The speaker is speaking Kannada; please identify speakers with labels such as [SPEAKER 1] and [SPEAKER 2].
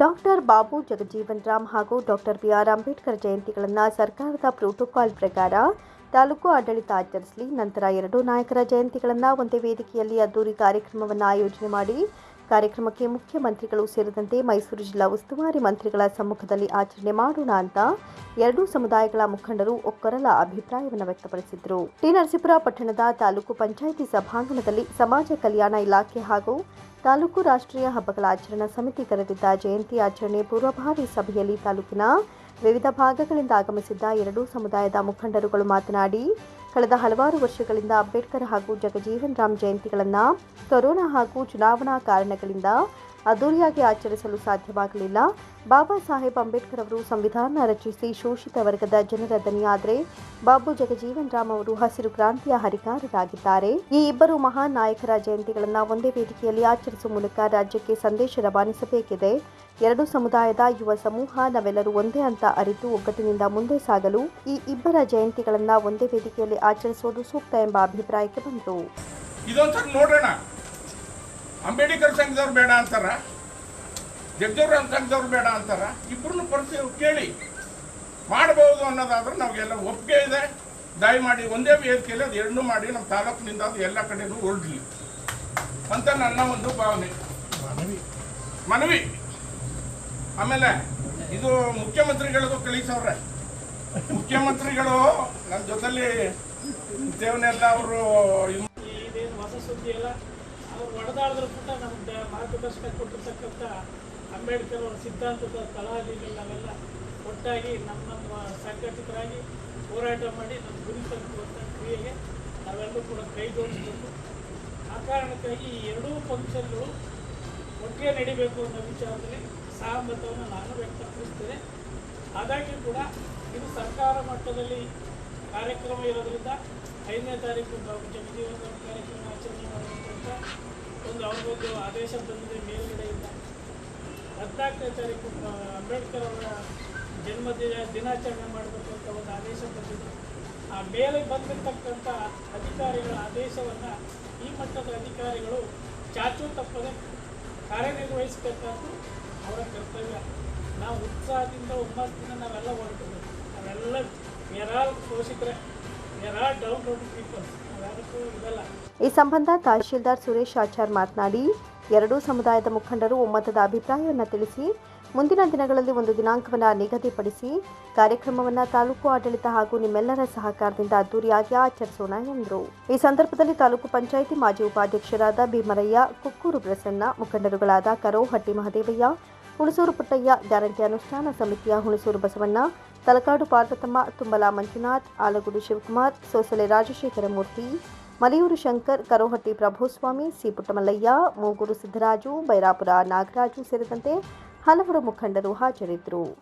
[SPEAKER 1] ಡಾಕ್ಟರ್ ಬಾಬು ಜಗಜೀವನ್ ರಾಮ್ ಹಾಗೂ ಡಾಕ್ಟರ್ ಬಿ ಆರ್ ಅಂಬೇಡ್ಕರ್ ಜಯಂತಿಗಳನ್ನು ಸರ್ಕಾರದ ಪ್ರೋಟೋಕಾಲ್ ಪ್ರಕಾರ ತಾಲೂಕು ಆಡಳಿತ ಆಚರಿಸಲಿ. ನಂತರ ಎರಡೂ ನಾಯಕರ ಜಯಂತಿಗಳನ್ನು ಒಂದೇ ವೇದಿಕೆಯಲ್ಲಿ ಅದ್ದೂರಿ ಕಾರ್ಯಕ್ರಮವನ್ನು ಆಯೋಜನೆ ಮಾಡಿ ಕಾರ್ಯಕ್ರಮಕ್ಕೆ ಮುಖ್ಯಮಂತ್ರಿಗಳು ಸೇರಿದಂತೆ ಮೈಸೂರು ಜಿಲ್ಲಾ ಉಸ್ತುವಾರಿ ಮಂತ್ರಿಗಳ ಸಮ್ಮುಖದಲ್ಲಿ ಆಚರಣೆ ಮಾಡೋಣ ಅಂತ ಎರಡೂ ಸಮುದಾಯಗಳ ಮುಖಂಡರು ಒಕ್ಕೊರಲ ಅಭಿಪ್ರಾಯವನ್ನು ವ್ಯಕ್ತಪಡಿಸಿದರು. ಟಿ. ನರಸೀಪುರ ಪಟ್ಟಣದ ತಾಲೂಕು ಪಂಚಾಯಿತಿ ಸಭಾಂಗಣದಲ್ಲಿ ಸಮಾಜ ಕಲ್ಯಾಣ ಇಲಾಖೆ ಹಾಗೂ ತಾಲೂಕು ರಾಷ್ಟ್ರೀಯ ಹಬ್ಬಗಳ ಆಚರಣಾ ಸಮಿತಿ ಕರೆದಿದ್ದ ಜಯಂತಿ ಆಚರಣೆ ಪೂರ್ವಭಾವಿ ಸಭೆಯಲ್ಲಿ ತಾಲೂಕಿನ ವಿವಿಧ ಭಾಗಗಳಿಂದ ಆಗಮಿಸಿದ್ದ ಎರಡೂ ಸಮುದಾಯದ ಮುಖಂಡರುಗಳು ಮಾತನಾಡಿ ಕಳೆದ ಹಲವಾರು ವರ್ಷಗಳಿಂದ ಅಂಬೇಡ್ಕರ್ ಹಾಗೂ ಜಗಜೀವನ್ ರಾಮ್ ಜಯಂತಿಗಳನ್ನು ಕೊರೋನಾ ಹಾಗೂ ಚುನಾವಣಾ ಕಾರಣಗಳಿಂದ ಅದ್ದೂರಿಯಾಗಿ ಆಚರಿಸಲು ಸಾಧ್ಯವಾಗಲಿಲ್ಲ. ಬಾಬಾ ಸಾಹೇಬ್ ಅಂಬೇಡ್ಕರ್ ಅವರು ಸಂವಿಧಾನ ರಚಿಸಿ ಶೋಷಿತ ವರ್ಗದ ಜನರ ದನಿಯಾದರೆ ಬಾಬು ಜಗಜೀವನ್ ರಾಮ್ ಅವರು ಹಸಿರು ಕ್ರಾಂತಿಯ ಹರಿಕಾರರಾಗಿದ್ದಾರೆ. ಈ ಇಬ್ಬರು ಮಹಾನ್ ನಾಯಕರ ಜಯಂತಿಗಳನ್ನು ಒಂದೇ ವೇದಿಕೆಯಲ್ಲಿ ಆಚರಿಸುವ ಮೂಲಕ ರಾಜ್ಯಕ್ಕೆ ಸಂದೇಶ ರವಾನಿಸಬೇಕಿದೆ. ಎರಡು ಸಮುದಾಯದ ಯುವ ಸಮೂಹ ನಾವೆಲ್ಲರೂ ಒಂದೇ ಅಂತ ಅರಿತು ಒಗ್ಗಟ್ಟಿನಿಂದ ಮುಂದೆ ಸಾಗಲು ಈ ಇಬ್ಬರ ಜಯಂತಿಗಳನ್ನ ಒಂದೇ ವೇದಿಕೆಯಲ್ಲಿ ಆಚರಿಸುವುದು ಸೂಕ್ತ ಎಂಬ ಅಭಿಪ್ರಾಯಕ್ಕೆ ಬಂತು.
[SPEAKER 2] ಇದೊಂದ್ಸಲ ನೋಡೋಣ. ಅಂಬೇಡ್ಕರ್ ಸಂಘದವ್ರು ಬೇಡ ಅಂತಾರ? ಜಗ್ಜೋರ ಸಂಘದವ್ರು ಬೇಡ ಅಂತಾರ? ಇಬ್ಬರನ್ನು ಪರಿಸ್ಥಿತಿ ಕೇಳಿ. ಮಾಡಬಹುದು ಅನ್ನೋದಾದ್ರೆ ನಮಗೆಲ್ಲ ಒಪ್ಪಿಗೆ ಇದೆ. ದಯಮಾಡಿ ಒಂದೇ ವೇದಿಕೆಯಲ್ಲಿ ಅದು ಎರಡನ್ನೂ ಮಾಡಿ, ನಮ್ಮ ತಾಲೂಕಿನಿಂದ ಅದು ಎಲ್ಲ ಕಡೆಯೂ ಹೊರಡಲಿ ಅಂತ ನನ್ನ ಒಂದು ಭಾವನೆ. ಮನವಿ. ಮನವಿ. ಆಮೇಲೆ ಇದು ಮುಖ್ಯಮಂತ್ರಿಗಳದು ಕಳಿಸವ್ರೆ. ಮುಖ್ಯಮಂತ್ರಿಗಳು ನನ್ನ ಜೊತೆಲಿ ದೇವನೆಲ್ಲ ಅವರು
[SPEAKER 3] ಹೊಸ ಸುದ್ದಿ ಎಲ್ಲ ಅವ್ರು ಒಡೆದಾಡಿದ್ರು ಕೂಡ ನಮ್ಗೆ ಮಾರ್ಗದರ್ಶನ ಕೊಟ್ಟಿರ್ತಕ್ಕಂಥ ಅಂಬೇಡ್ಕರ್ ಅವರ ಸಿದ್ಧಾಂತದ ತಳಹದಿಗಳು ನಾವೆಲ್ಲ ಒಟ್ಟಾಗಿ ನಮ್ಮ ನಮ್ಮ ಸಂಘಟಿತರಾಗಿ ಹೋರಾಟ ಮಾಡಿ ನಮ್ಮ ಗುರಿ ತಲುಪುವಂಥ ಕ್ರಿಯೆಗೆ ನಾವೆಲ್ಲರೂ ಕೂಡ ಕೈ ಜೋಡಿಸಬೇಕು. ಆ ಕಾರಣಕ್ಕಾಗಿ ಈ ಎರಡೂ ಫಂಕ್ಷನ್ಗಳು ಒಟ್ಟಿಗೆ ನಡಿಬೇಕು ಅನ್ನೋ ವಿಚಾರದಲ್ಲಿ ಸಹಮತವನ್ನು ನಾನು ವ್ಯಕ್ತಪಡಿಸ್ತೇನೆ ಆದಾಗ್ಯೂ ಕೂಡ ಇದು ಸರ್ಕಾರ ಮಟ್ಟದಲ್ಲಿ ಕಾರ್ಯಕ್ರಮ ಇರೋದ್ರಿಂದ ಐದನೇ ತಾರೀಕು ಜಗಜೀವನ ಕಾರ್ಯಕ್ರಮ ಆಚರಣೆ ಮಾಡುವಂಥ ಒಂದು ಅವ್ರಿಗೊಂದು ಆದೇಶ ಬಂದಿದೆ ಮೇಲ್ಗಡೆಯಿಂದ. ಹದಿನಾಲ್ಕನೇ ತಾರೀಕು ಅಂಬೇಡ್ಕರ್ ಅವರ ಜನ್ಮದಿನ ದಿನಾಚರಣೆ ಮಾಡಬೇಕು ಅಂತ ಒಂದು ಆದೇಶ ಬಂದಿದೆ. ಆ ಮೇಲೆ ಬಂದಿರತಕ್ಕಂಥ ಅಧಿಕಾರಿಗಳ ಆದೇಶವನ್ನು ಈ ಮಟ್ಟದ ಅಧಿಕಾರಿಗಳು ಚಾಚು ತಪ್ಪದೆ ಕಾರ್ಯನಿರ್ವಹಿಸಬೇಕಾದ್ದು ಅವರ ಕರ್ತವ್ಯ. ನಾವು ಉತ್ಸಾಹದಿಂದ ಹುಮ್ಮಸ್ಸಿಂದ ನಾವೆಲ್ಲ ಹೊರಟಬೇಕು ನಾವೆಲ್ಲ ಎರಾಲ್ ಪೋಷಕರೇ ಎರಾಲ್ ಡೌನ್ ರೋಡ್ ಪೀಪಲ್ಸ್ ನಾವ್ಯಾರಕ್ಕೂ ಇದಲ್ಲ
[SPEAKER 1] ಈ ಸಂಬಂಧ ತಹಶೀಲ್ದಾರ್ ಸುರೇಶ್ ಆಚಾರ್ ಮಾತನಾಡಿ, ಎರಡೂ ಸಮುದಾಯದ ಮುಖಂಡರು ಒಮ್ಮತದ ಅಭಿಪ್ರಾಯವನ್ನು ತಿಳಿಸಿ ಮುಂದಿನ ದಿನಗಳಲ್ಲಿ ಒಂದು ದಿನಾಂಕವನ್ನು ನಿಗದಿಪಡಿಸಿ ಕಾರ್ಯಕ್ರಮವನ್ನು ತಾಲೂಕು ಆಡಳಿತ ಹಾಗೂ ನಿಮ್ಮೆಲ್ಲರ ಸಹಕಾರದಿಂದ ಅದ್ದೂರಿಯಾಗಿ ಆಚರಿಸೋಣ ಎಂದರು. ಈ ಸಂದರ್ಭದಲ್ಲಿ ತಾಲೂಕು ಪಂಚಾಯಿತಿ ಮಾಜಿ ಉಪಾಧ್ಯಕ್ಷರಾದ ಭೀಮರಯ್ಯ, ಕುಕ್ಕೂರು ಪ್ರಸನ್ನ, ಮುಖಂಡರುಗಳಾದ ಕರೋಹಟ್ಟಿ ಮಹದೇವಯ್ಯ, ಹುಣಸೂರು ಪುಟ್ಟಯ್ಯ, ಗ್ಯಾರಂಟಿ ಅನುಷ್ಠಾನ ಸಮಿತಿಯ ಹುಣಸೂರು ಬಸವಣ್ಣ, ತಲಕಾಡು ಪಾರ್ವತಮ್ಮ, ತುಂಬಲ ಮಂಜುನಾಥ್, ಆಲಗುಡು ಶಿವಕುಮಾರ್, ಸೋಸಲೆ ರಾಜಶೇಖರ ಮೂರ್ತಿ, ಮಲೆಯೂರು ಶಂಕರ್, ಕರೋಹಟ್ಟಿ ಪ್ರಭುಸ್ವಾಮಿ, ಸಿ ಪುಟ್ಟಮಲ್ಲಯ್ಯ, ಮೂಗೂರು ಸಿದ್ದರಾಜು, ಬೈರಾಪುರ ನಾಗರಾಜು ಸೇರಿದಂತೆ ಹಲವರು ಮುಖಂಡರು ಹಾಜರಿದ್ದರು.